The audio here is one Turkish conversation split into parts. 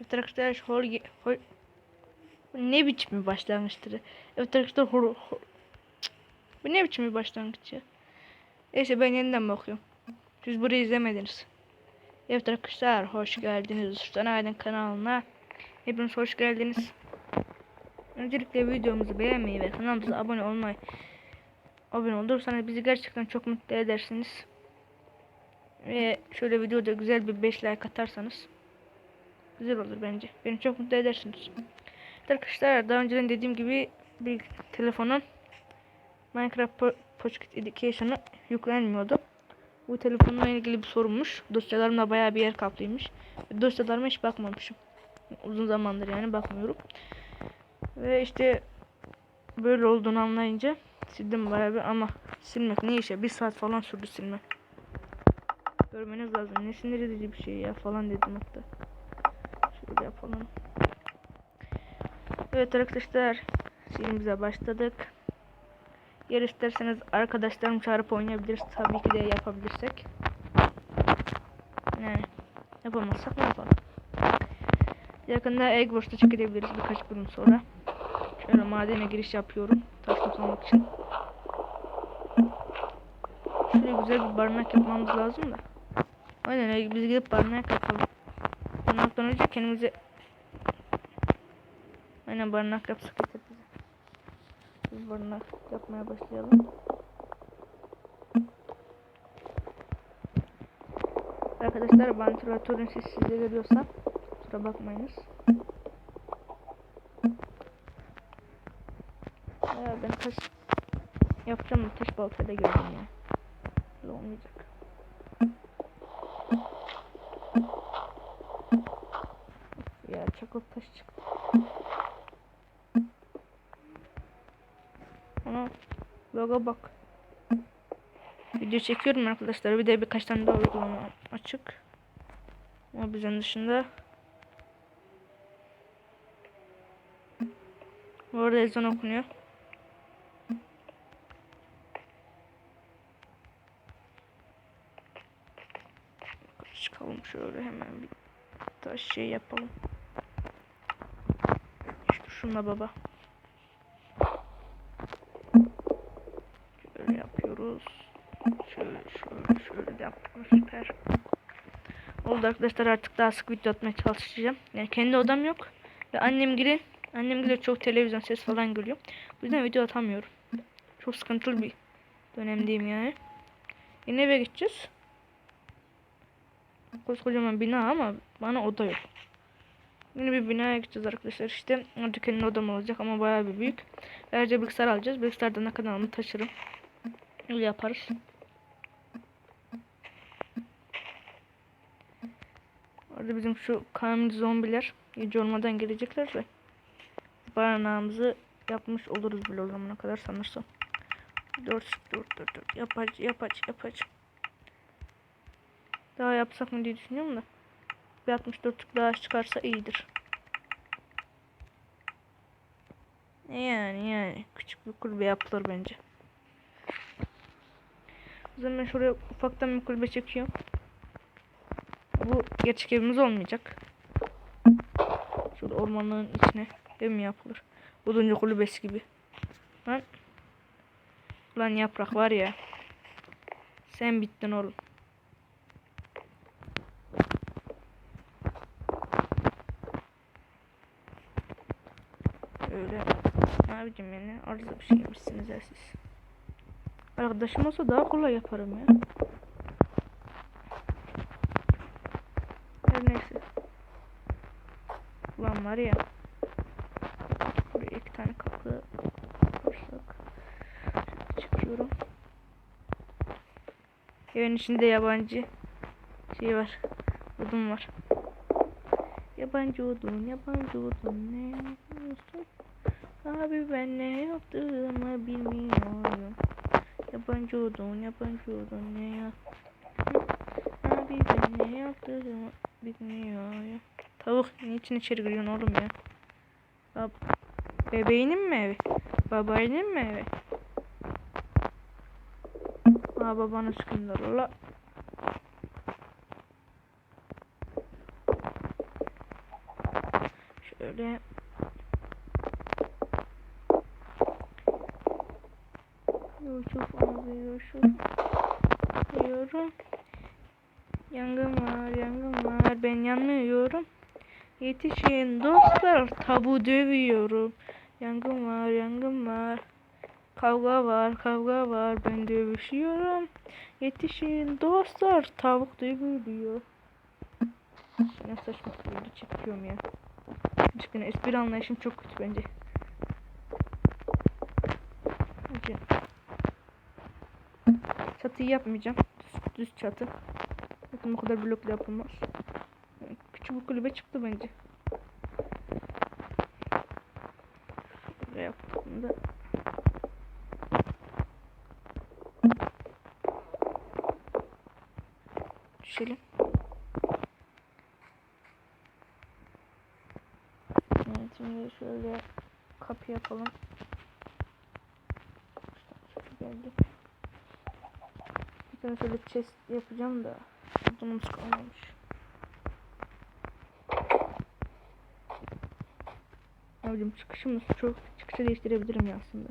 Evet arkadaşlar hol bu ne biçim bir başlangıçtır? Evet arkadaşlar hol- Cık, bu ne biçim bir başlangıç ya? Neyse ben yeniden bakıyorum. Siz burayı izlemediniz. Evet arkadaşlar hoş geldiniz. Usta Aydın kanalına. Hepiniz hoş geldiniz. Öncelikle videomuzu beğenmeyi ve kanalımıza abone olmayı abone olursanız bizi gerçekten çok mutlu edersiniz. Ve şöyle videoda güzel bir 5 like atarsanız güzel olur bence. Beni çok mutlu edersiniz. Arkadaşlar daha önceden dediğim gibi bir telefonun Minecraft Po- Pocket Education'ı yüklenmiyordu. Bu telefonla ilgili bir sorunmuş. Dosyalarımda bayağı bir yer kaplıymış. Dosyalarıma hiç bakmamışım. Uzun zamandır yani bakmıyorum. Ve işte böyle olduğunu anlayınca sildim bayağı bir ama silmek ne işe bir saat falan sürdü silmek. Görmeniz lazım. Ne sinir edici bir şey ya falan dedim hatta. Yapalım. Evet arkadaşlar. Silimize başladık. Yer isterseniz arkadaşlarım çağırıp oynayabiliriz. Tabii ki de yapabilirsek. Yani yapamazsak ne yapalım. Yakında Eggwars'ta çekebiliriz birkaç bölüm sonra. Şöyle madene giriş yapıyorum. Taş toplamak için. Şöyle güzel bir barınak yapmamız lazım da. Aynen biz gidip barınak yapalım. Barınaktan önce kendimize Aynen barınak yapsak yeter bize. Biz barınak yapmaya başlayalım. Arkadaşlar vantilatörün sesi size geliyorsa kusura bakmayınız. Ya ben taş yapacağım taş baltayla gördüm ya. Olmayacak. Çakıl taş çıktı. Ana logo bak. Video çekiyorum arkadaşlar. Bir de birkaç tane daha uygulama açık. Ama bizden dışında. Bu arada ezan okunuyor. Çıkalım şöyle hemen bir taş şey yapalım. Şunla baba. Şöyle yapıyoruz. Şöyle şöyle şöyle yapıyoruz. Süper. Oldu arkadaşlar artık daha sık video atmaya çalışacağım. Yani kendi odam yok. Ve annem gibi annem gibi çok televizyon ses falan geliyor. Bu yüzden video atamıyorum. Çok sıkıntılı bir dönemdeyim yani. Yine eve gideceğiz. Koskocaman bina ama bana oda yok. Yine bir binaya gideceğiz arkadaşlar. İşte artık odam olacak ama bayağı bir büyük. Ayrıca bilgisayar alacağız. Bilgisayardan ne kanalımı taşırım. Öyle yaparız. Orada bizim şu kamil zombiler gece olmadan gelecekler ve barınağımızı yapmış oluruz bile o zamana kadar sanırsam. 4 4 4 4 yapaç yapaç yapaç. Daha yapsak mı diye düşünüyorum da. Bir 64'lük daha çıkarsa iyidir. Yani yani küçük bir kulübe yapılır bence. O zaman ben şuraya ufaktan bir kulübe çekiyorum. Bu gerçek evimiz olmayacak. Şurada ormanlığın içine ev mi yapılır? Oduncu kulübesi gibi. Lan. Lan yaprak var ya. Sen bittin oğlum. Öyle. Abicim yani arıza bir şey yemişsiniz ya siz. Arkadaşım olsa daha kolay yaparım ya. Her neyse. Ulan var ya. Buraya iki tane kapı. Şöyle Çıkıyorum. Evin içinde yabancı şey var. Odun var. Yabancı odun, yabancı odun ne? Abi ben ne yaptığımı bilmiyorum. Yabancı odun, yabancı odun ne ya? Abi ben ne yaptığımı bilmiyorum. Tavuk niçin içeri giriyorsun oğlum ya? Bab Bebeğinin mi evi? Babayının mı evi? Aa babanı sıkındır la. Şöyle. Yusuf. Diyorum. Yangın var, yangın var. Ben yanmıyorum. Yetişin dostlar, tabu dövüyorum. Yangın var, yangın var. Kavga var, kavga var. Ben dövüşüyorum. Yetişin dostlar, tavuk dövülüyor. Ne saçma video çekiyorum ya. Gerçekten espri anlayışım çok kötü bence. Hadi. Çatıyı yapmayacağım. Düz, düz çatı. Bakın bu kadar blokla yapılmaz. Küçük bir kulübe çıktı bence. Şöyle yaptığımda. Düşelim. Evet, şimdi şöyle kapı yapalım. Şöyle geldi. Tane şöyle chest yapacağım da odunumuz kalmamış. Abicim çıkışımız çok çıkışı değiştirebilirim ya aslında.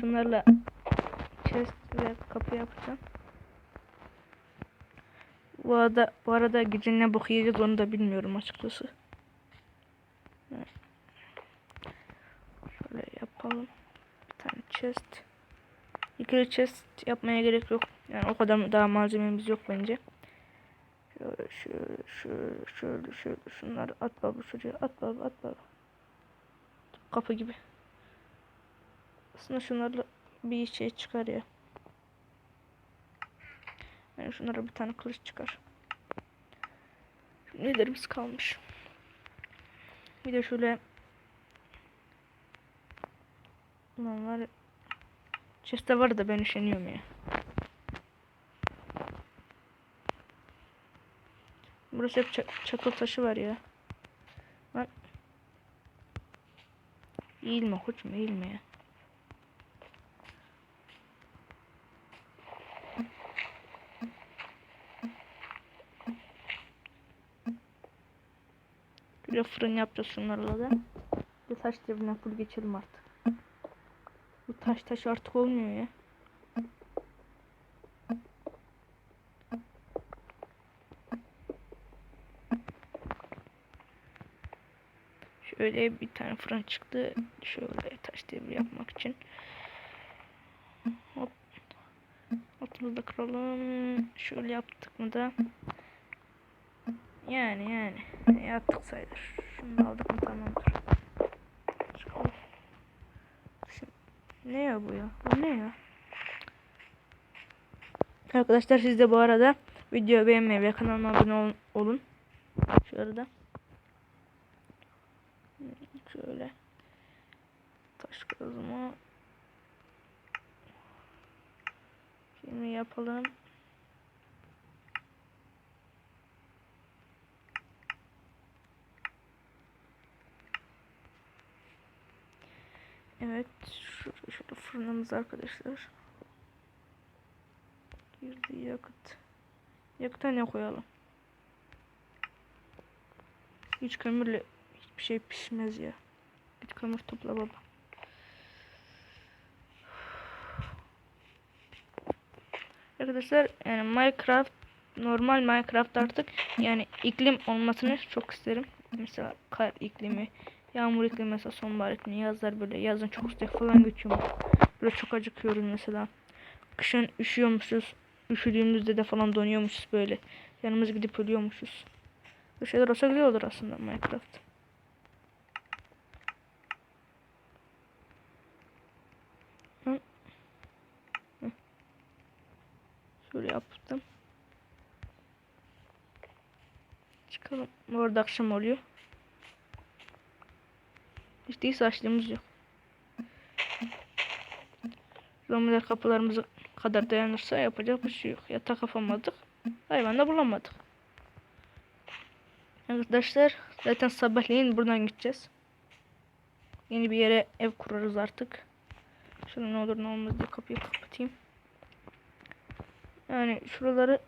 Şunlarla chest ve kapı yapacağım. Bu arada, bu arada gece ne bok onu da bilmiyorum açıkçası. Şöyle yapalım. Bir tane chest. İkili chest yapmaya gerek yok. Yani o kadar daha malzememiz yok bence. Şöyle şöyle şöyle şöyle şöyle şunları at baba şuraya at baba at baba. Kapı gibi. Aslında şunlarla bir şey çıkar ya. Yani şunlara bir tane kılıç çıkar. Nelerimiz kalmış. Bir de şöyle Ulan var Chest'te var da ben üşeniyorum ya. Burası hep ça- çakıl taşı var ya. Lan. Eğilme koçum eğilme ya. Böyle fırın yapacağız şunlarla da. Bir taş devrine full geçelim artık. Bu taş taş artık olmuyor ya. Şöyle bir tane fırın çıktı. Şöyle taş devri yapmak için. Hop. Altımızı da kıralım. Şöyle yaptık mı da. Yani yani. Yaptık sayılır. Şunu aldık mı tamamdır. Şimdi, ne ya bu ya? Bu ne ya? Arkadaşlar siz de bu arada videoyu beğenmeyi ve kanalıma abone ol- olun. Şu arada. Şöyle. Taş kazma. Şimdi yapalım. Evet. Şurada, şurada fırınımız arkadaşlar. Girdi yakıt. Yakıta ne koyalım? Hiç kömürle hiçbir şey pişmez ya. Git kömür topla baba. Arkadaşlar yani Minecraft normal Minecraft artık yani iklim olmasını çok isterim. Mesela kar iklimi, yağmur iklimi mesela sonbahar iklimi, yazlar böyle yazın çok sıcak falan geçiyor. Böyle çok acıkıyoruz mesela. Kışın üşüyormuşuz. Üşüdüğümüzde de falan donuyormuşuz böyle. Yanımız gidip ölüyormuşuz. Bu şeyler olsa güzel olur aslında Minecraft. Şöyle yaptım. Çıkalım. Orada akşam oluyor. Hiç değilse açlığımız yok. Zombiler kapılarımızı kadar dayanırsa yapacak bir şey yok. Yatak yapamadık. Hayvan da bulamadık. Arkadaşlar zaten sabahleyin buradan gideceğiz. Yeni bir yere ev kurarız artık. Şöyle ne olur ne olmaz diye kapıyı kapatayım. Yani şuraları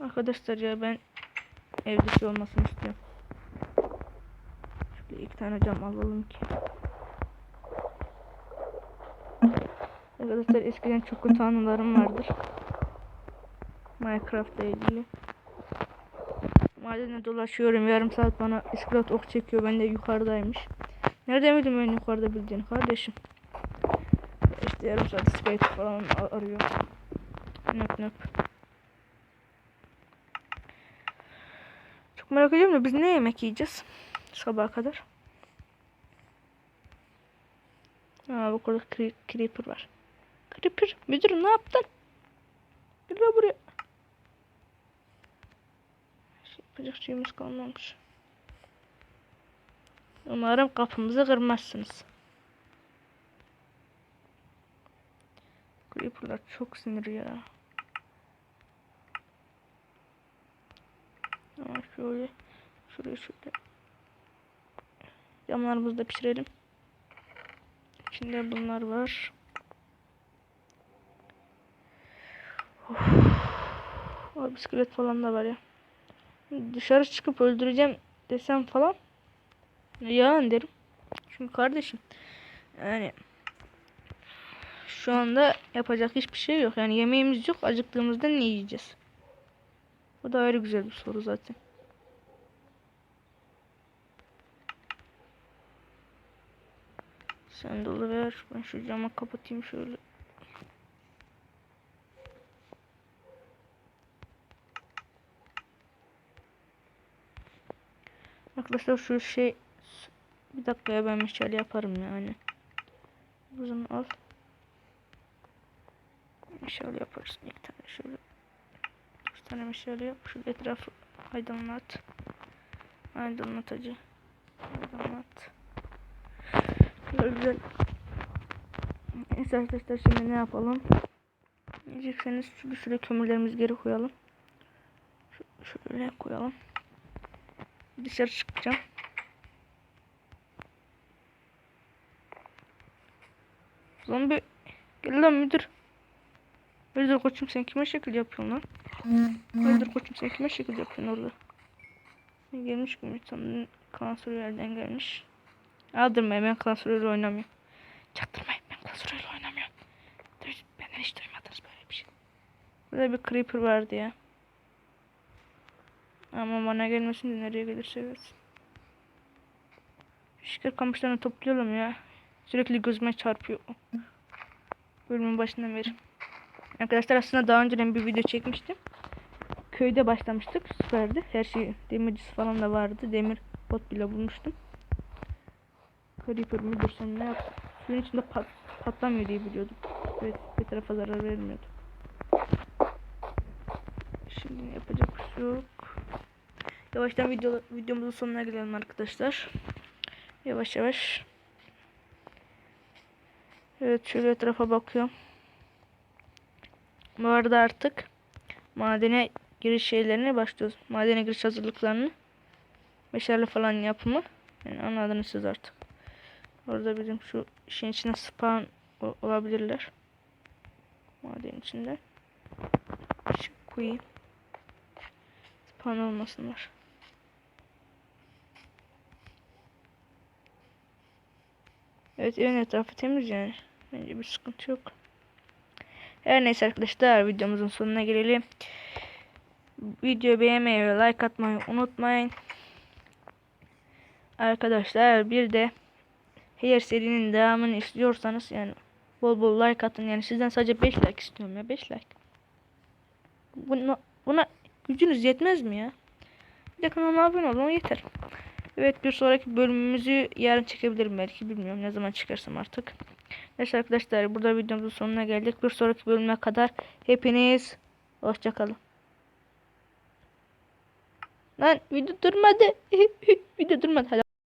Arkadaşlar ya ben evde şey olmasını istiyorum. Şöyle iki tane cam alalım ki. Arkadaşlar eskiden çok kötü anılarım vardır. Minecraft'la ilgili. Madene dolaşıyorum. Yarım saat bana iskelet ok çekiyor. Ben de yukarıdaymış. Nereden bildim ben yukarıda bildiğini kardeşim. İşte yarım saat iskelet falan arıyor. Nöp nöp. Merak ediyorum da biz ne yemek yiyeceğiz? Sabaha kadar. Aa bak orada cre- creeper var. Creeper müdürüm ne yaptın? Gel buraya. Yapacak şeyimiz kalmamış. Umarım kapımızı kırmazsınız. Creeper'lar çok sinir ya. Ama şöyle şuraya şöyle camlarımızı da pişirelim. İçinde bunlar var. Of. Abi bisiklet falan da var ya. Dışarı çıkıp öldüreceğim desem falan yalan derim. Çünkü kardeşim yani şu anda yapacak hiçbir şey yok. Yani yemeğimiz yok. Acıktığımızda ne yiyeceğiz? Bu da ayrı güzel bir soru zaten. Sen dolu ver. Ben şu camı kapatayım şöyle. Arkadaşlar şu şey bir dakikaya ben meşale yaparım yani. Bunu al. Meşale yaparız. İki tane şöyle. Bir tane meşale yap. Şu etrafı aydınlat. Aydınlatıcı. Aydınlat. Şöyle güzel. Neyse arkadaşlar şimdi ne yapalım? Diyecekseniz şöyle, şöyle kömürlerimizi geri koyalım. Şu- Şöyle koyalım. Dışarı çıkacağım. Zombi. Gel lan müdür. Müdür koçum sen kime şekil yapıyorsun lan? Müdür koçum sen kime şekil yapıyorsun orada? Gelmiş gibi tam klasörlerden gelmiş. Aldırmayın ben klasörle oynamıyorum. Çaktırmayın ben klasörle oynamıyorum. Benden hiç duymadınız böyle bir şey. Burada bir creeper vardı ya. Ama bana gelmesin de nereye gelirse gelsin. Şeker kamışlarını toplayalım ya. Sürekli gözüme çarpıyor. Bölümün başından beri. Arkadaşlar aslında daha önceden bir video çekmiştim. Köyde başlamıştık. Süperdi. Her şey demircisi falan da vardı. Demir bot bile bulmuştum. Creeper mi dursam ne yaptım? Suyun içinde pat, patlamıyor diye biliyordum. Evet bir tarafa zarar vermiyordu. Şimdi yapacak bir şey yok. Yavaştan video, videomuzun sonuna gelelim arkadaşlar. Yavaş yavaş. Evet şöyle etrafa bakıyorum. Bu arada artık madene giriş şeylerine başlıyoruz. Madene giriş hazırlıklarını. Meşale falan yapımı. Yani anladınız siz artık. Orada bizim şu işin içine spawn olabilirler. Maden içinde. Şu koyayım. Spawn olmasınlar. Evet evin etrafı temiz yani. Bence bir sıkıntı yok. Her neyse arkadaşlar videomuzun sonuna gelelim. Videoyu beğenmeyi ve like atmayı unutmayın. Arkadaşlar bir de her serinin devamını istiyorsanız yani bol bol like atın. Yani sizden sadece 5 like istiyorum ya 5 like. Buna, buna gücünüz yetmez mi ya? Bir de kanalıma abone olun yeter. Evet bir sonraki bölümümüzü yarın çekebilirim belki bilmiyorum ne zaman çıkarsam artık. Neyse arkadaşlar burada videomuzun sonuna geldik. Bir sonraki bölüme kadar hepiniz hoşçakalın. Lan video durmadı. video durmadı.